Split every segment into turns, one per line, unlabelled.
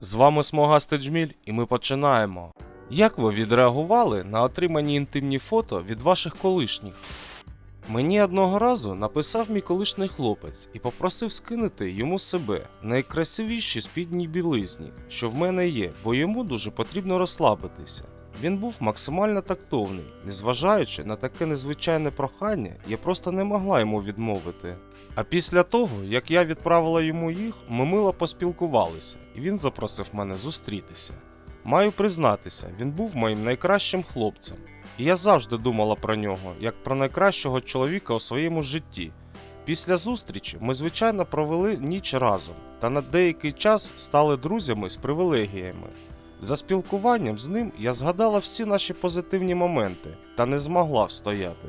З вами Смогастий Джміль, і ми починаємо. Як ви відреагували на отримані інтимні фото від ваших колишніх? Мені одного разу написав мій колишній хлопець і попросив скинути йому себе найкрасивіші спідній білизні, що в мене є, бо йому дуже потрібно розслабитися. Він був максимально тактовний, незважаючи на таке незвичайне прохання, я просто не могла йому відмовити. А після того, як я відправила йому їх, ми мило поспілкувалися, і він запросив мене зустрітися. Маю признатися, він був моїм найкращим хлопцем, і я завжди думала про нього, як про найкращого чоловіка у своєму житті. Після зустрічі ми, звичайно, провели ніч разом та на деякий час стали друзями з привілегіями. За спілкуванням з ним я згадала всі наші позитивні моменти та не змогла встояти.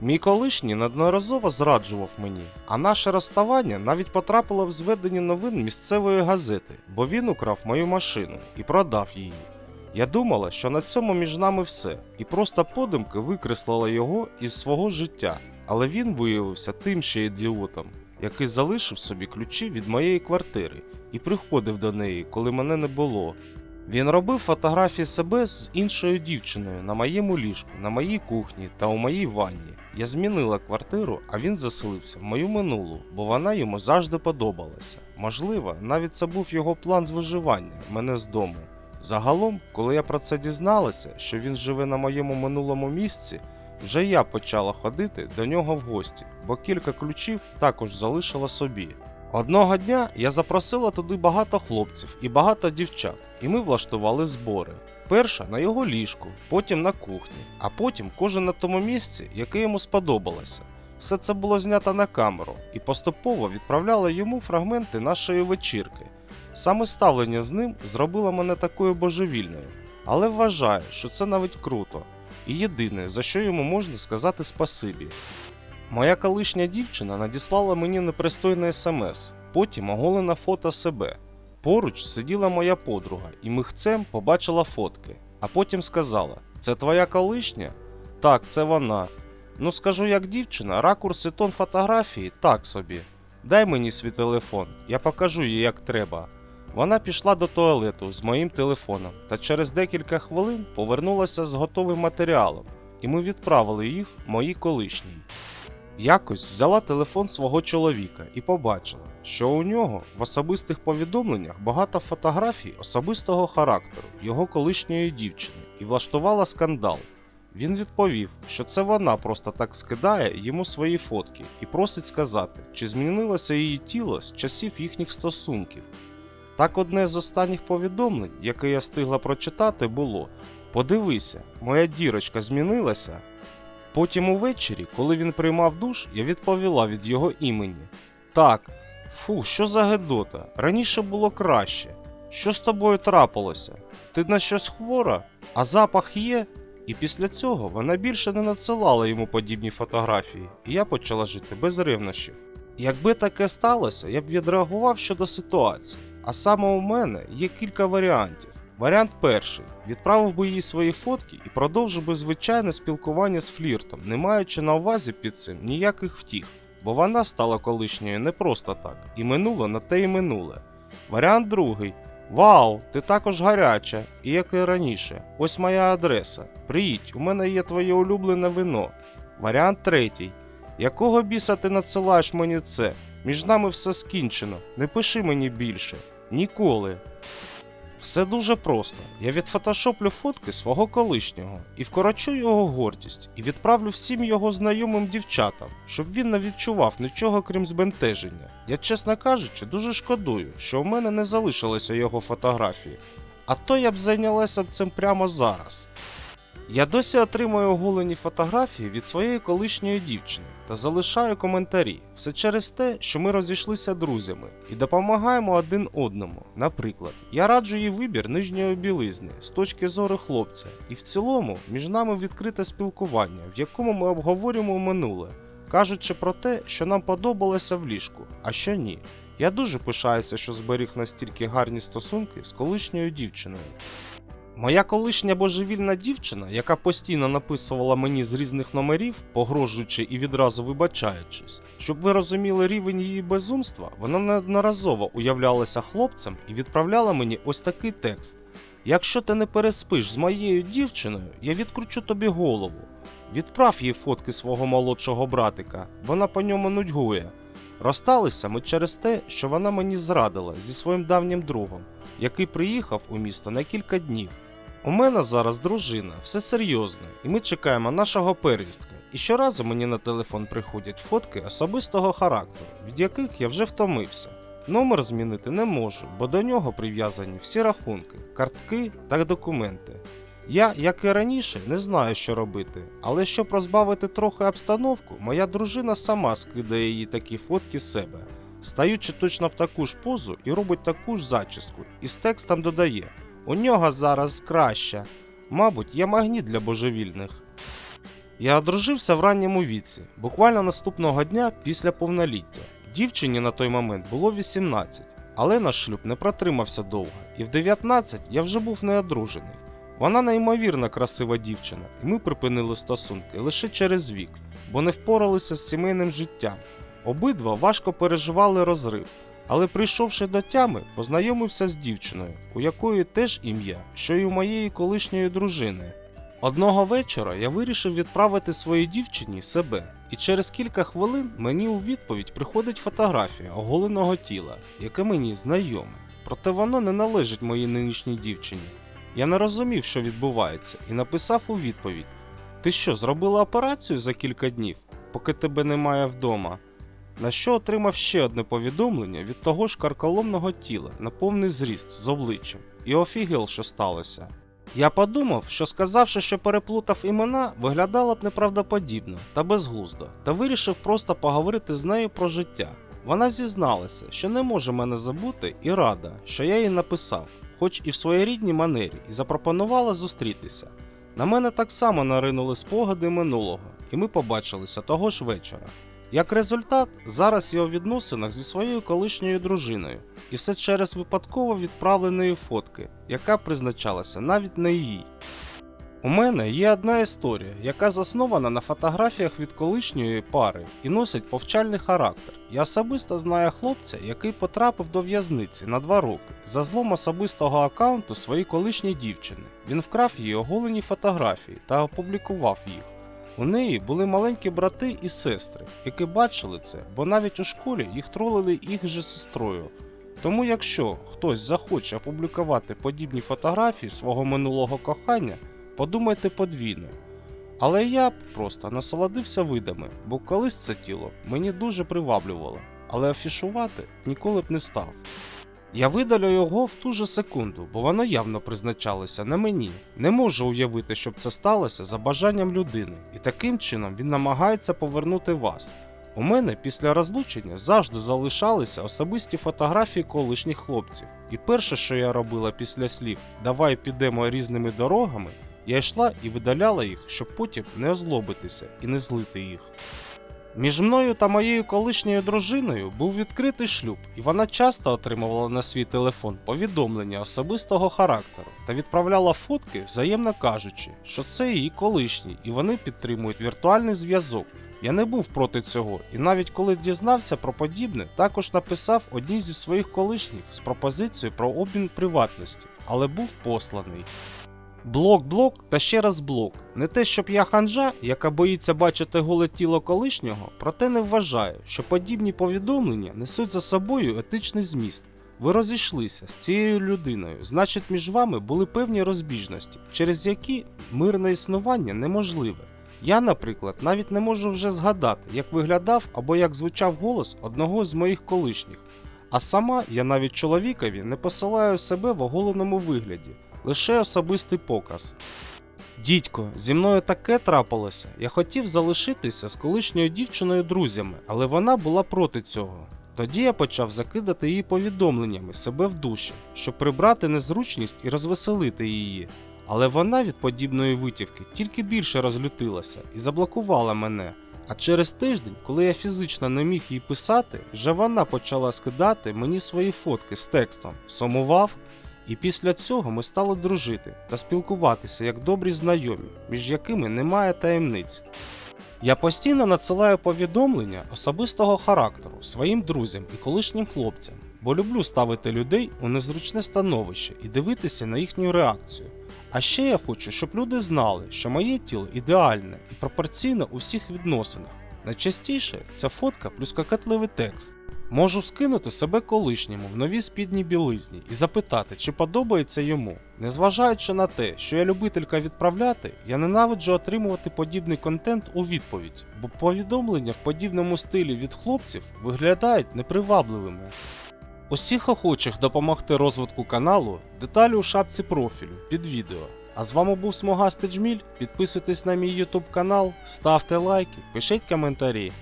Мій колишній неодноразово зраджував мені, а наше розставання навіть потрапило в зведення новин місцевої газети, бо він украв мою машину і продав її. Я думала, що на цьому між нами все, і просто подумки викреслила його із свого життя, але він виявився тим ще ідіотом, який залишив собі ключі від моєї квартири і приходив до неї, коли мене не було. Він робив фотографії себе з іншою дівчиною на моєму ліжку, на моїй кухні та у моїй ванні. Я змінила квартиру, а він заселився в мою минулу, бо вона йому завжди подобалася. Можливо, навіть це був його план з виживання мене з дому. Загалом, коли я про це дізналася, що він живе на моєму минулому місці, вже я почала ходити до нього в гості, бо кілька ключів також залишила собі. Одного дня я запросила туди багато хлопців і багато дівчат, і ми влаштували збори. Перша на його ліжку, потім на кухні, а потім кожен на тому місці, яке йому сподобалося. Все це було знято на камеру і поступово відправляли йому фрагменти нашої вечірки. Саме ставлення з ним зробило мене такою божевільною, але вважаю, що це навіть круто. І єдине, за що йому можна сказати спасибі. Моя колишня дівчина надіслала мені непристойне смс, потім оголене фото себе. Поруч сиділа моя подруга і михцем побачила фотки, а потім сказала: Це твоя колишня? Так, це вона. Ну скажу як дівчина, ракурс і тон фотографії так собі. Дай мені свій телефон, я покажу їй як треба. Вона пішла до туалету з моїм телефоном та через декілька хвилин повернулася з готовим матеріалом, і ми відправили їх моїй колишній. Якось взяла телефон свого чоловіка і побачила, що у нього в особистих повідомленнях багато фотографій особистого характеру його колишньої дівчини і влаштувала скандал. Він відповів, що це вона просто так скидає йому свої фотки і просить сказати, чи змінилося її тіло з часів їхніх стосунків. Так одне з останніх повідомлень, яке я встигла прочитати, було: Подивися, моя дірочка змінилася. Потім увечері, коли він приймав душ, я відповіла від його імені. Так, фу, що за гедота? Раніше було краще. Що з тобою трапилося? Ти на щось хвора, а запах є? І після цього вона більше не надсилала йому подібні фотографії, і я почала жити без ревнощів. Якби таке сталося, я б відреагував щодо ситуації. А саме у мене є кілька варіантів. Варіант перший: відправив би їй свої фотки і продовжив би звичайне спілкування з фліртом, не маючи на увазі під цим ніяких втіх, бо вона стала колишньою не просто так, і минуло на те і минуле. Варіант другий. Вау, ти також гаряча, і як і раніше. Ось моя адреса. Приїдь, у мене є твоє улюблене вино. Варіант третій. Якого біса ти надсилаєш мені це? Між нами все скінчено. Не пиши мені більше. Ніколи. Все дуже просто. Я відфотошоплю фотки свого колишнього і вкорочу його гордість і відправлю всім його знайомим дівчатам, щоб він не відчував нічого крім збентеження. Я, чесно кажучи, дуже шкодую, що у мене не залишилося його фотографії, а то я б зайнялася б цим прямо зараз. Я досі отримую оголені фотографії від своєї колишньої дівчини та залишаю коментарі. Все через те, що ми розійшлися друзями і допомагаємо один одному. Наприклад, я раджу їй вибір нижньої білизни з точки зору хлопця, і в цілому між нами відкрите спілкування, в якому ми обговорюємо минуле, кажучи про те, що нам подобалося в ліжку, а що ні. Я дуже пишаюся, що зберіг настільки гарні стосунки з колишньою дівчиною. Моя колишня божевільна дівчина, яка постійно написувала мені з різних номерів, погрожуючи і відразу вибачаючись, щоб ви розуміли рівень її безумства, вона неодноразово уявлялася хлопцем і відправляла мені ось такий текст: Якщо ти не переспиш з моєю дівчиною, я відкручу тобі голову. Відправ їй фотки свого молодшого братика, вона по ньому нудьгує. Розсталися ми через те, що вона мені зрадила зі своїм давнім другом, який приїхав у місто на кілька днів. У мене зараз дружина, все серйозно, і ми чекаємо нашого первістка. І щоразу мені на телефон приходять фотки особистого характеру, від яких я вже втомився. Номер змінити не можу, бо до нього прив'язані всі рахунки, картки та документи. Я, як і раніше, не знаю, що робити, але щоб розбавити трохи обстановку, моя дружина сама скидає їй такі фотки себе, стаючи точно в таку ж позу і робить таку ж зачіску, і з текстом додає: У нього зараз краще. Мабуть, я магніт для божевільних. Я одружився в ранньому віці, буквально наступного дня після повноліття. Дівчині на той момент було 18, але наш шлюб не протримався довго, і в 19 я вже був неодружений. Вона неймовірно красива дівчина, і ми припинили стосунки лише через вік, бо не впоралися з сімейним життям. Обидва важко переживали розрив, але прийшовши до тями, познайомився з дівчиною, у якої теж ім'я, що й у моєї колишньої дружини. Одного вечора я вирішив відправити своїй дівчині себе, і через кілька хвилин мені у відповідь приходить фотографія оголеного тіла, яке мені знайоме. Проте воно не належить моїй нинішній дівчині. Я не розумів, що відбувається, і написав у відповідь: Ти що, зробила операцію за кілька днів, поки тебе немає вдома? На що отримав ще одне повідомлення від того ж карколомного тіла на повний зріст з обличчям, і офігел, що сталося. Я подумав, що сказавши, що переплутав імена, виглядало б неправдоподібно та безглуздо, та вирішив просто поговорити з нею про життя. Вона зізналася, що не може мене забути і рада, що я їй написав, хоч і в своєрідній манері, і запропонувала зустрітися. На мене так само наринули спогади минулого, і ми побачилися того ж вечора. Як результат, зараз я у відносинах зі своєю колишньою дружиною, і все через випадково відправленої фотки, яка призначалася навіть не їй. У мене є одна історія, яка заснована на фотографіях від колишньої пари і носить повчальний характер. Я особисто знаю хлопця, який потрапив до в'язниці на два роки за злом особистого аккаунту своєї колишньої дівчини. Він вкрав її оголені фотографії та опублікував їх. У неї були маленькі брати і сестри, які бачили це, бо навіть у школі їх тролили їх же сестрою. Тому якщо хтось захоче опублікувати подібні фотографії свого минулого кохання, подумайте подвійно. Але я б просто насолодився видами, бо колись це тіло мені дуже приваблювало, але афішувати ніколи б не став. Я видалю його в ту же секунду, бо воно явно призначалося не мені. Не можу уявити, щоб це сталося за бажанням людини, і таким чином він намагається повернути вас. У мене після розлучення завжди залишалися особисті фотографії колишніх хлопців. І перше, що я робила після слів Давай підемо різними дорогами, я йшла і видаляла їх, щоб потім не озлобитися і не злити їх. Між мною та моєю колишньою дружиною був відкритий шлюб, і вона часто отримувала на свій телефон повідомлення особистого характеру та відправляла фотки, взаємно кажучи, що це її колишній, і вони підтримують віртуальний зв'язок. Я не був проти цього, і навіть коли дізнався про подібне, також написав одній зі своїх колишніх з пропозицією про обмін приватності, але був посланий. Блок, блок та ще раз блок. Не те, щоб я ханжа, яка боїться бачити голе тіло колишнього, проте не вважаю, що подібні повідомлення несуть за собою етичний зміст. Ви розійшлися з цією людиною, значить, між вами були певні розбіжності, через які мирне існування неможливе. Я, наприклад, навіть не можу вже згадати, як виглядав або як звучав голос одного з моїх колишніх. А сама я навіть чоловікові не посилаю себе в оголеному вигляді, лише особистий показ. Дідько, зі мною таке трапилося. Я хотів залишитися з колишньою дівчиною друзями, але вона була проти цього. Тоді я почав закидати її повідомленнями себе в душі, щоб прибрати незручність і розвеселити її. Але вона від подібної витівки тільки більше розлютилася і заблокувала мене. А через тиждень, коли я фізично не міг їй писати, вже вона почала скидати мені свої фотки з текстом. Сумував? І після цього ми стали дружити та спілкуватися як добрі знайомі, між якими немає таємниць. Я постійно надсилаю повідомлення особистого характеру своїм друзям і колишнім хлопцям, бо люблю ставити людей у незручне становище і дивитися на їхню реакцію. А ще я хочу, щоб люди знали, що моє тіло ідеальне і пропорційне у всіх відносинах. Найчастіше це фотка плюс кокетливий текст. Можу скинути себе колишньому в новій спідній білизні і запитати, чи подобається йому. Незважаючи на те, що я любителька відправляти, я ненавиджу отримувати подібний контент у відповідь, бо повідомлення в подібному стилі від хлопців виглядають непривабливими. Усіх охочих допомогти розвитку каналу деталі у шапці профілю під відео. А з вами був Смугастий Джміль. Підписуйтесь на мій YouTube канал, ставте лайки, пишіть коментарі.